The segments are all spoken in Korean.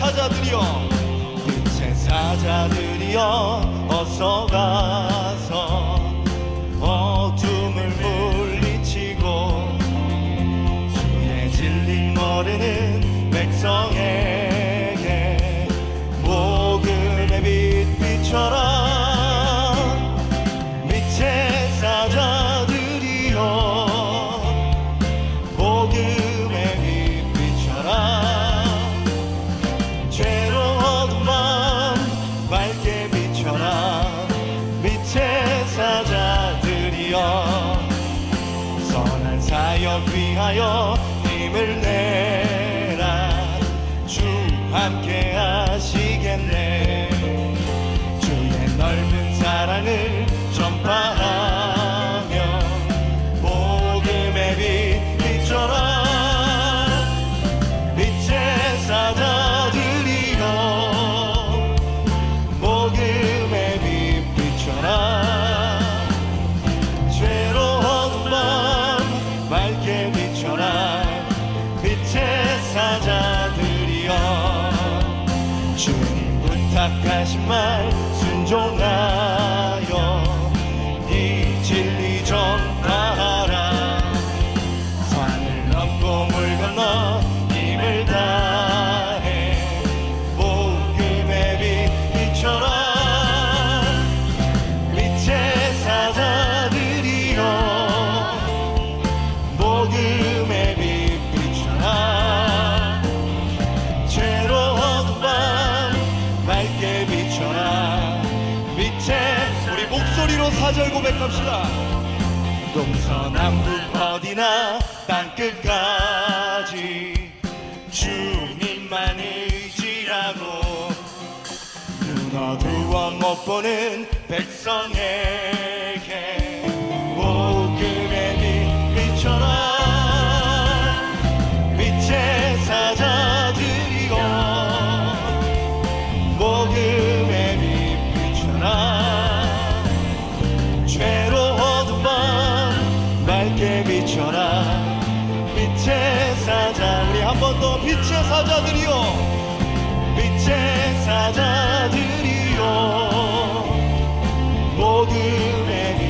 사자들이여. 빛의 사자들이여 어서 가 사역 위하여 힘을 내라. 주 함께 하시 사절 고백합시다. 동서남북 어디나 땅끝까지 주님만 의지하고. 눈 어두워 못 보는 백성에 밝게 비춰라. 빛의 사자 우리 한번 더 빛의 사자들이여 빛의 사자들이여 복음의 빛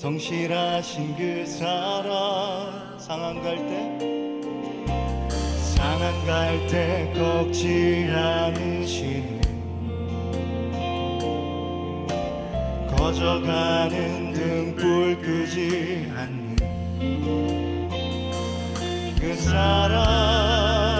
성실하신 그 사랑 상한 갈 때? 상한 갈 때 꺾지 않으시네. 꺼져가는 등불 끄지 않는 그 사랑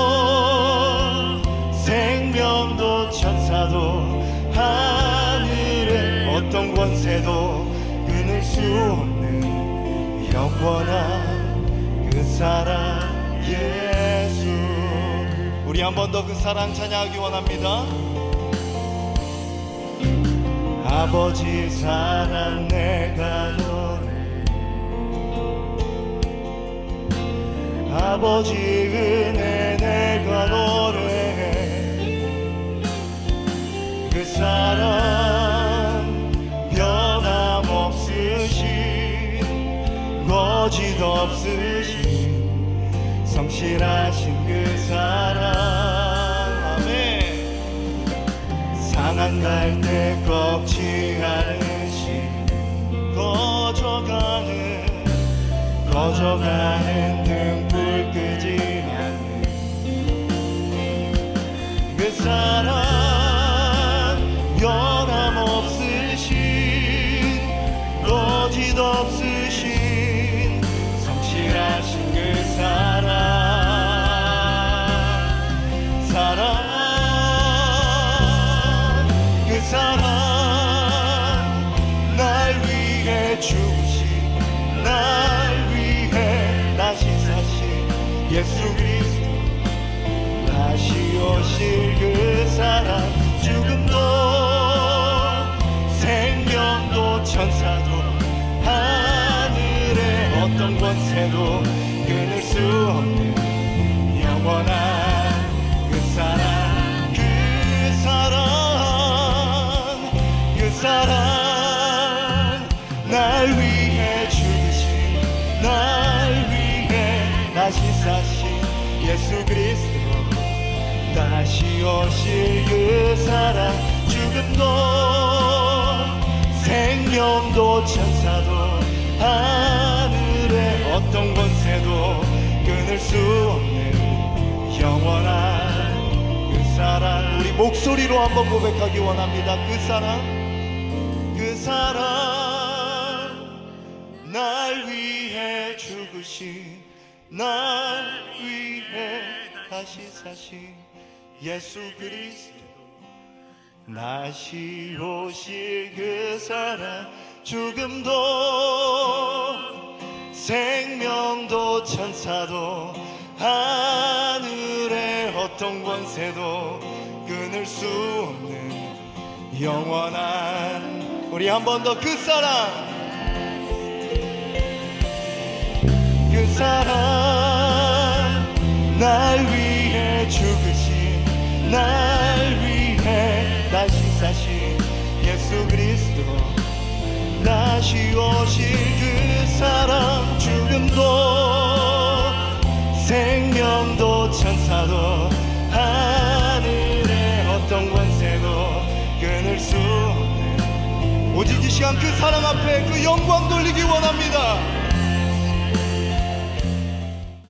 권세도 끊을 수 없는 영원한 그 사랑 예수. 우리 한 번 더 그 사랑 찬양하기 원합니다. 아버지 사랑 내가 노래 아버지 은혜 내가 노래해 그 사랑 거짓 없으신 성실하신 그 사랑 아멘. 상한 갈때 꺾지 않으신 거져가는 거져가는 등불 끄지 않는 그 사랑 어떤 권세도 끊을 수 없는 영원한 그 사랑 그 사랑 그 사랑. 날 위해 죽으신 날 위해 다시 사신 예수 그리스도 다시 오실 그 사랑. 죽음도 생명도 천사도 하늘의 어떤 권세도 끊을 수 없는 영원한 그 사랑. 우리 목소리로 한번 고백하기 원합니다. 그 사랑 그 사랑. 날 위해 죽으신 날 위해 다시 사신 예수 그리스도. 다시 오실 그 사랑. 죽음도 생명도 천사도 하늘의 어떤 권세도 끊을 수 없는 영원한 우리 한 번 더 그 사랑. 그 사랑 날 위해 죽으신 날 위해 다시 사신 예수 그리스도. 다시 사랑 죽음도 생명도 천사도 하늘의 어떤 권세도 끊을 수 없는 오직 이 시간 그 사랑 앞에 그 영광 돌리기 원합니다